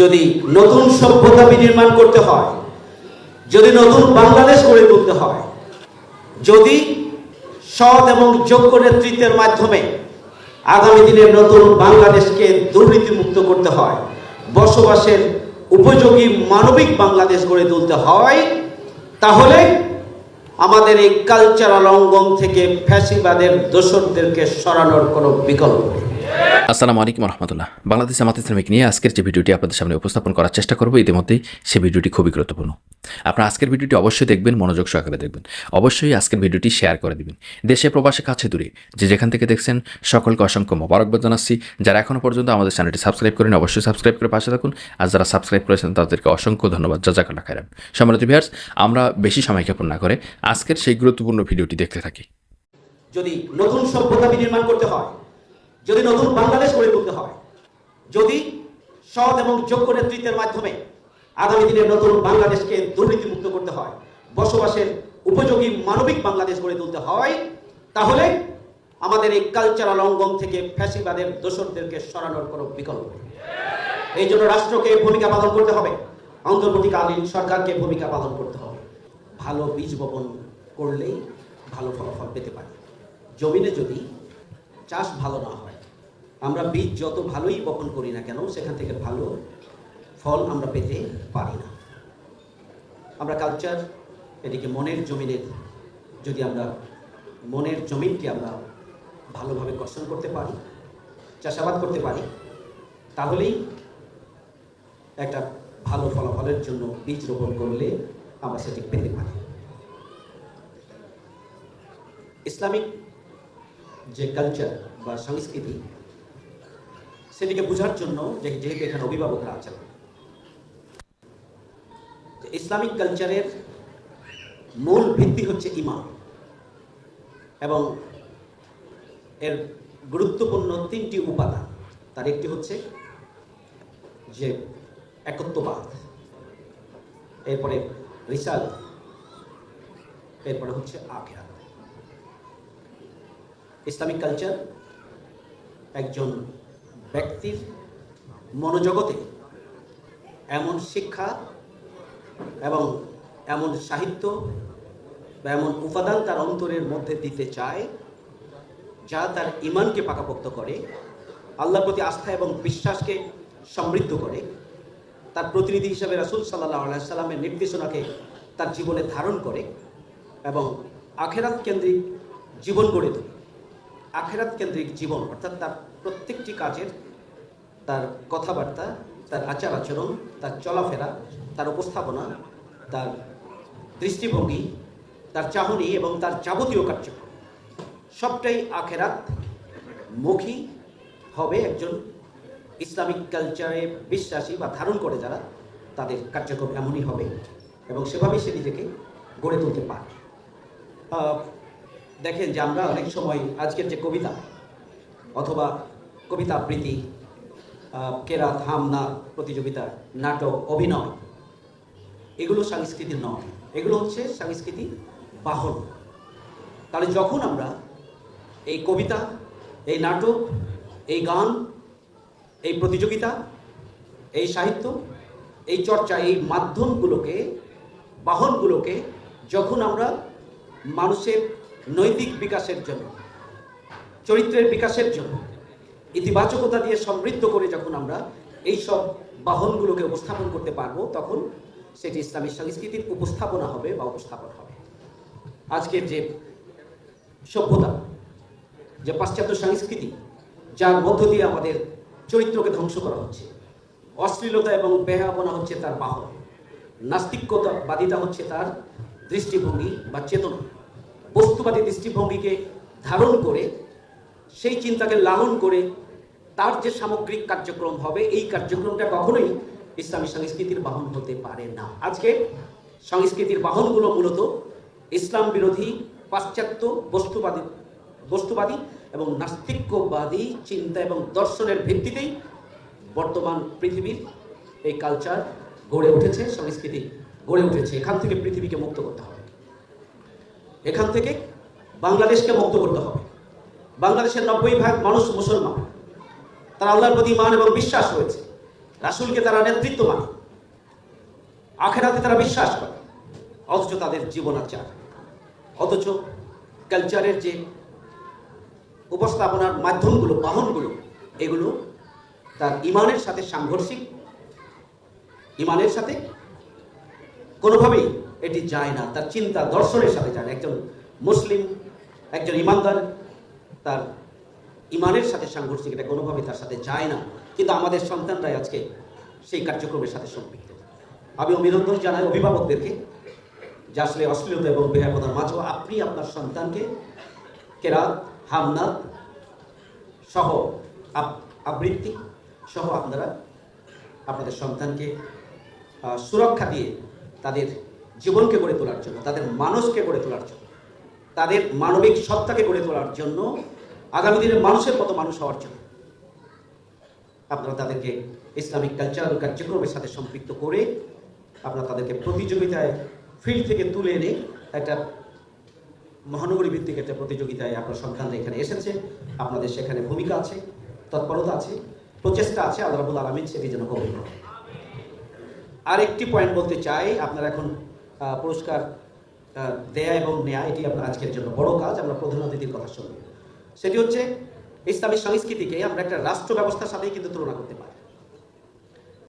যদি নতুন সভ্যতা বিনির্মাণ করতে হয়, যদি নতুন বাংলাদেশ গড়ে তুলতে হয়, যদি সৎ এবং যোগ্য নেতৃত্বের মাধ্যমে আগামী দিনের নতুন বাংলাদেশকে দুর্নীতিমুক্ত করতে হয়, বসবাসের উপযোগী মানবিক বাংলাদেশ গড়ে তুলতে হয়, তাহলে আমাদের এই কালচারাল অঙ্গন থেকে ফ্যাসিবাদের দোসরদেরকে সরানোর কোনো বিকল্প নেই। আসসালামু আলাইকুম রহমতুল্লাহ। বাংলাদেশ জামাত ইসলামিক নিয়ে আজকের যে ভিডিওটি আপনাদের সামনে উপস্থাপন করার চেষ্টা করব, ইতিমধ্যেই সেই ভিডিওটি খুবই গুরুত্বপূর্ণ। আপনারা আজকের ভিডিওটি অবশ্যই দেখবেন, মনোযোগ সহকারে দেখবেন। অবশ্যই আজকের ভিডিওটি শেয়ার করে দিবেন। দেশে প্রবাসে কাছে দূরে, যে যেখান থেকে দেখছেন, সকলকে অসংখ্য মোবারকবাদ জানাচ্ছি। যারা এখনও পর্যন্ত আমাদের চ্যানেলটি সাবস্ক্রাইব করেন অবশ্যই সাবস্ক্রাইব করে পাশে থাকুন। আর যারা সাবস্ক্রাইব করেছেন, তাদেরকে অসংখ্য ধন্যবাদ। যা জাজাকাল্লা খাইরান সম্মানিত ভিউয়ার্স, আমরা বেশি সময় ক্ষেপণ না করে আজকের সেই গুরুত্বপূর্ণ ভিডিওটি দেখতে থাকি। যদি নতুন সভ্যতা বিনির্মাণ করতে হয় যদি নতুন বাংলাদেশ গড়ে তুলতে হয়, যদি সৎ এবং যোগ্য নেতৃত্বের মাধ্যমে আগামী দিনের নতুন বাংলাদেশকে দুর্নীতিমুক্ত করতে হয়, বসবাসের উপযোগী মানবিক বাংলাদেশ গড়ে তুলতে হয়, তাহলে আমাদের এই কালচারাল অঙ্গন থেকে ফ্যাসিবাদের দোসরদেরকে সরানোর কোনো বিকল্প এই জন্য রাষ্ট্রকে ভূমিকা পালন করতে হবে, অন্তর্বর্তীকালীন সরকারকে ভূমিকা পালন করতে হবে। ভালো বীজ বপন করলেই ভালো ফলাফল পেতে পারি। জমিনে যদি চাষ ভালো না হয় আমরা বীজ যত ভালোই বপন করি না কেন, সেখান থেকে ভালো ফল আমরা পেতে পারি না। আমরা কালচার এদিকে মনের জমিনের, যদি আমরা মনের জমিনকে আমরা ভালোভাবে কর্ষণ করতে পারি, চাষাবাদ করতে পারি, তাহলেই একটা ভালো ফলাফলের জন্য বীজ রোপণ করলে আমরা সেটি পেতে পারি। ইসলামিক যে কালচার বা সংস্কৃতি সেটিকে বোঝার জন্য যেহেতু এখানে অভিভাবকরা আছেন। ইসলামিক কালচারের মূল ভিত্তি হচ্ছে ইমান এবং এর গুরুত্বপূর্ণ তিনটি উপাদান। তার একটি হচ্ছে যে একত্ববাদ, এরপরে রিসাল, এরপরে হচ্ছে আখেরাত। ইসলামিক কালচার একজন ব্যক্তির মনোজগতে এমন শিক্ষা এবং এমন সাহিত্য বা এমন উপাদান তার অন্তরের মধ্যে দিতে চায়, যা তার ইমানকে পাকাপোক্ত করে, আল্লাহর প্রতি আস্থা এবং বিশ্বাসকে সমৃদ্ধ করে। তার প্রতিনিধি হিসাবে রাসুল সাল্লাহ সাল্লামের নির্দেশনাকে তার জীবনে ধারণ করে এবং আখেরাত কেন্দ্রিক জীবন গড়ে তোলে। আখেরাত কেন্দ্রিক জীবন, অর্থাৎ তার প্রত্যেকটি কাজের তার কথাবার্তা, তার আচার আচরণ, তার চলাফেরা, তার উপস্থাপনা, তার দৃষ্টিভঙ্গি, তার চাহনি এবং তার যাবতীয় কার্যক্রম। সবটাই আখেরাত মুখী হবে একজন ইসলামিক কালচারে বিশ্বাসী বা ধারণ করে যারা তাদের কার্যক্রম এমনই হবে এবং সেভাবেই সে নিজেকে গড়ে তুলতে পারে। দেখেন যে আমরা অনেক সময় আজকের যে কবিতা অথবা কবিতা আবৃত্তি কেরাত হামনা প্রতিযোগিতা নাটক, অভিনয়, এগুলো সংস্কৃতি নয়। এগুলো হচ্ছে সংস্কৃতি বাহন। তাহলে যখন আমরা এই কবিতা, এই নাটক, এই গান, এই প্রতিযোগিতা, এই সাহিত্য, এই চর্চা, এই মাধ্যমগুলোকে, বাহনগুলোকে যখন আমরা মানুষের নৈতিক বিকাশের জন্য, চরিত্রের বিকাশের জন্য ইতিবাচকতা দিয়ে সমৃদ্ধ করে যখন আমরা এই সব বাহনগুলোকে উপস্থাপন করতে পারব, তখন সেটি ইসলামী সংস্কৃতির উপস্থাপনা হবে বা উপস্থাপন হবে। আজকের যে সভ্যতা, যে পাশ্চাত্য সংস্কৃতি, যার মধ্য দিয়ে আমাদের চরিত্রকে ধ্বংস করা হচ্ছে, অশ্লীলতা এবং বেহাবনা হচ্ছে তার বাহন নাস্তিকতা বাদিতা হচ্ছে তার দৃষ্টিভঙ্গি বা চেতনা। বস্তুবাদী দৃষ্টিভঙ্গিকে ধারণ করে সেই চিন্তাকে লালন করে তার যে সামগ্রিক কার্যক্রম হবে, এই কার্যক্রমটা কখনোই ইসলামী সংস্কৃতির বাহন হতে পারে না। আজকে সংস্কৃতির বাহনগুলো মূলত ইসলাম বিরোধী, পাশ্চাত্য বস্তুবাদী বস্তুবাদী এবং নাস্তিক্যবাদী চিন্তা এবং দর্শনের ভিত্তিতেই বর্তমান পৃথিবীর এই কালচার গড়ে উঠেছে, সংস্কৃতি গড়ে উঠেছে। এখান থেকে পৃথিবীকে মুক্ত করতে হবে। এখান থেকে বাংলাদেশকে মুক্ত করতে হবে। বাংলাদেশের নব্বই ভাগ মানুষ মুসলমান। তারা আল্লাহর প্রতি মান এবং বিশ্বাস রয়েছে। রাসূলকে তারা নেতৃত্ব মানে। আখেরাতে তারা বিশ্বাস করে। অথচ তাদের জীবনাচার অথচ কালচারের যে উপস্থাপনার মাধ্যমগুলো, বাহনগুলো, এগুলো তার ইমানের সাথে সাংঘর্ষিক। ইমানের সাথে কোনোভাবেই এটি যায় না। তার চিন্তা দর্শনের সাথে যায় না। একজন মুসলিম, একজন ইমানদার তার ইমানের সাথে সাংঘর্ষিক, এটা কোনোভাবেই তার সাথে যায় না। কিন্তু আমাদের সন্তানরাই আজকে সেই কার্যক্রমের সাথে সম্পৃক্ত। আমি অভিনন্দন জানাই অভিভাবকদেরকে, যে আসলে অশ্লীলতা এবং বেহাপনার মাঝেও আপনি আপনার সন্তানকে, কেরাত হামনাথ সহ আবৃত্তি সহ আপনারা আপনাদের সন্তানকে সুরক্ষা দিয়ে তাদের জীবনকে গড়ে তোলার জন্য, তাদের মানুষকে গড়ে তোলার জন্য তাদের মানবিক সত্তাকে গড়ে তোলার জন্য আগামী দিনের মানুষের মতো মানুষ হওয়ার জন্য আপনারা তাদেরকে ইসলামিক কালচারাল কার্যক্রমের সাথে সম্পৃক্ত করে আপনারা তাদেরকে প্রতিযোগিতায় ফিল্ড থেকে তুলে এনে একটা মহানগরী ভিত্তিক একটা প্রতিযোগিতায় আপনার সন্তানরা এখানে এসেছে আপনাদের সেখানে ভূমিকা আছে, তৎপরতা আছে, প্রচেষ্টা আছে, আল্লাহ আলমিন সেটি যেন কবুল। আরেকটি পয়েন্ট বলতে চাই, আপনারা এখন পুরস্কার দেয়া এবং নেয়া এটি আমরা আজকের জন্য বড় কাজ, আমরা প্রধান অতিথির কথা শুনব। সেটি হচ্ছে ইসলামী সংস্কৃতিকে আমরা একটা রাষ্ট্র ব্যবস্থার সাথেই কিন্তু তুলনা করতে পারি।